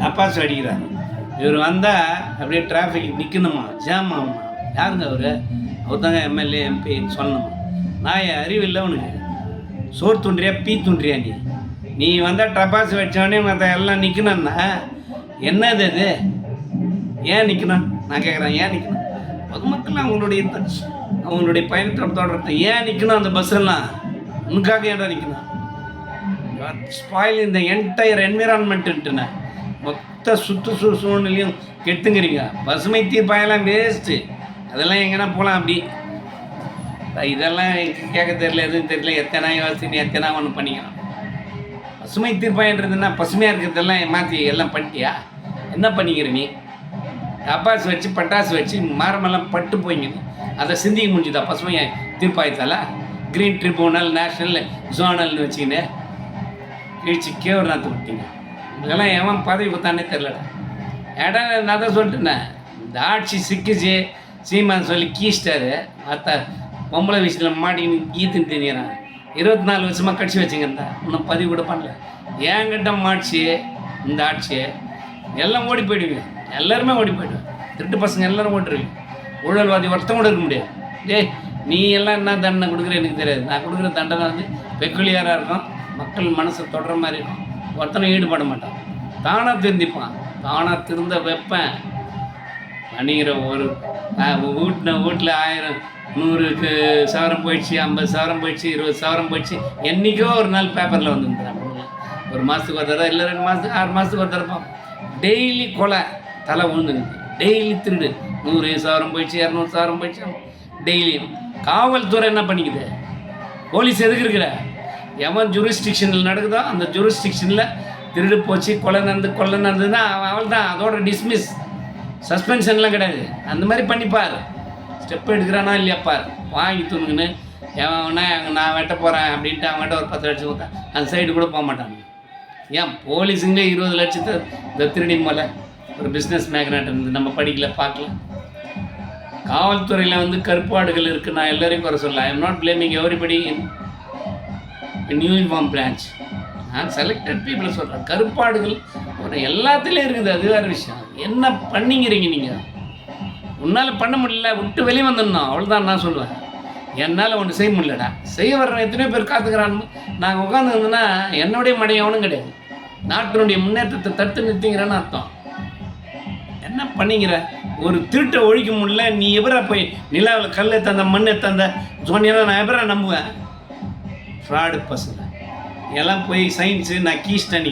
டப்பாஸ் அடிக்கிறாரு இவர் வந்தால் அப்படியே டிராஃபிக் நிற்கணுமா ஜாம் ஆகுமா யாருங்க அவர்? அவர் தாங்க எம்எல்ஏ எம்பின்னு சொல்லணுமா? நான் என் அறிவு இல்லை உனக்கு. சோர் துண்டியா பீ துண்டியா நீ? நீ வந்தால் டப்பாஸ் வச்சோடனே மற்ற எல்லாம் நிற்கணும்னா என்னது அது? ஏன் நிற்கணும் நான் கேட்குறேன் ஏன் நிற்கணும் பொதுமக்கள் அவங்களுடைய அவங்களுடைய பயணத்தை தொடர்றது ஏன் நிற்கணும் அந்த பஸ்ஸெல்லாம்? உனக்காக ஏன்டா நிற்கணும் ஸ்பாயில் இந்த என்டையர் என்விரான்மெண்ட்டுன்ட்டுண்ணே மொத்த சுற்று சூழ்நிலையும் கெட்டுங்கிறீங்க பசுமை தீர்ப்பாயெல்லாம் வேஸ்ட்டு அதெல்லாம் எங்கன்னா போகலாம் அப்படி. இதெல்லாம் கேட்க தெரியல எதுவும் தெரியல. எத்தனை யோசனை எத்தனை ஒன்று பண்ணிக்கலாம். பசுமை தீர்ப்பாயன்றதுன்னா பசுமையாக இருக்கிறதெல்லாம் மாற்றி எல்லாம் பண்ணிட்டியா? என்ன பண்ணிக்கிற நீ? டப்பாசு வச்சு பட்டாசு வச்சு மரமெல்லாம் பட்டு போய்ங்க அதை சிந்திக்க முடிஞ்சுதா? பசுமை தீர்ப்பாயத்தால்? க்ரீன் ட்ரிபியூனல் நேஷ்னல் ஜோனல்னு வச்சுக்கின்னு கிழிச்சு கேவர்நாத்து விட்டீங்க இதெல்லாம் எவன் பதவி கொடுத்தானே தெரிலடா இடம் நான் தான் சொல்லிட்டேனே இந்த ஆட்சி சிக்கிச்சு சீமான் சொல்லி கீஸ்டாரு அத்தா பொம்பளை விஷயத்தில் மாட்டின்னு ஈத்துன்னு தெரியிறான் இருபத்தி நாலு வருஷமாக கட்சி வச்சுங்க இன்னும் பதிவு கூட பண்ணல. என்கிட்ட மாட்சி இந்த ஆட்சி எல்லாம் ஓடி போயிடுவீங்க. எல்லாருமே ஓடி போயிடுவேன் திருட்டு பசங்க எல்லாரும் ஓட்டுருவீங்க ஊழல்வாதி ஒருத்தன் கூட இருக்க முடியாது. டேய் நீ எல்லாம் என்ன தண்டனை கொடுக்குற எனக்கு தெரியாது. நான் கொடுக்குற தண்டனை வந்து பெக்குலியராக இருக்கும். மக்கள் மனசை தொடர மாதிரி இருக்கும். ஒருத்தனை ஈடுபட மாட்டான். தானாக திருந்திப்பான். தானாக திருந்த வைப்பேன். பண்ணிக்கிற ஒரு வீட்டின வீட்டில் ஆயிரம் நூறுக்கு சவரம் போயிடுச்சு ஐம்பது சவரம் போயிடுச்சு இருபது சவரம் போயிடுச்சு என்றைக்கோ ஒரு நாள் பேப்பரில் வந்துருந்துறாங்க ஒரு மாதத்துக்கு ஒரு தடவை இல்லை ரெண்டு மாதத்துக்கு ஆறு மாதத்துக்கு ஒரு தடவை டெய்லி கொலை தலை விழுந்துங்க டெய்லி திருடு. நூறு சவரம் போயிடுச்சு இரநூறு சவரம் போயிடுச்சு. டெய்லியும் காவல்துறை என்ன பண்ணிக்குது? போலீஸ் எதுக்கு இருக்கிற? எவன் ஜூரிஸ்டிக்ஷனில் நடக்குதோ அந்த ஜூரிஸ்டிக்ஷனில் திருடு போச்சு கொலை நடந்து கொலை நடந்ததுன்னா அவள் தான் அதோட டிஸ்மிஸ் சஸ்பென்ஷன்லாம் கிடையாது. அந்த மாதிரி பண்ணிப்பார் ஸ்டெப் எடுக்கிறானா இல்லையா பார். வாங்கி தூணுங்கன்னு எவனா நான் வெட்ட போகிறேன் அப்படின்ட்டு அவன்கிட்ட ஒரு பத்து லட்சம் கொடுத்தா அந்த சைடு கூட போக மாட்டாங்க. ஏன்? போலீஸுங்களே இருபது லட்சத்தை இந்த திருடி மேலே ஒரு பிஸ்னஸ் மேக்னட் இருந்து நம்ம படிக்கல பார்க்கல. காவல்துறையில் வந்து கருப்பாடுகள் இருக்குது நான் எல்லோரையும் குறை சொல்லலாம் I am not blaming everybody new in uniform branch நான் செலக்டட் பீப்புளை சொல்கிறேன் கருப்பாடுகள் ஒரு எல்லாத்துலேயும் இருக்குது. அது வேறு விஷயம். என்ன பண்ணிங்கிறீங்க நீங்கள் உன்னால் பண்ண முடியல. விட்டு வெளியே வந்துடணும். அவ்வளோதான் நான் சொல்லுவேன். என்னால் ஒன்று செய்ய முடியலடா. செய்ய வர்ற எத்தனையோ பேர் காத்துக்கிறான்னு நாங்கள் உட்காந்துருந்தோன்னா என்னுடைய மடையவனும் கிடையாது. நாட்டினுடைய முன்னேற்றத்தை தடுத்து நிறுத்திங்கிறேன்னு அர்த்தம். என்ன பண்ணிக்கிற? ஒரு திருட்டை ஒழிக்க முடியல. நீ எவரா போய் நிலாவில் கல் தந்த மண் தந்த? சொன்னீங்கன்னா நான் எவரா நம்புவேன்? ஃப்ராடு பசங்க எல்லாம் போய் சயின்ஸு நான் கீஸ்டேன்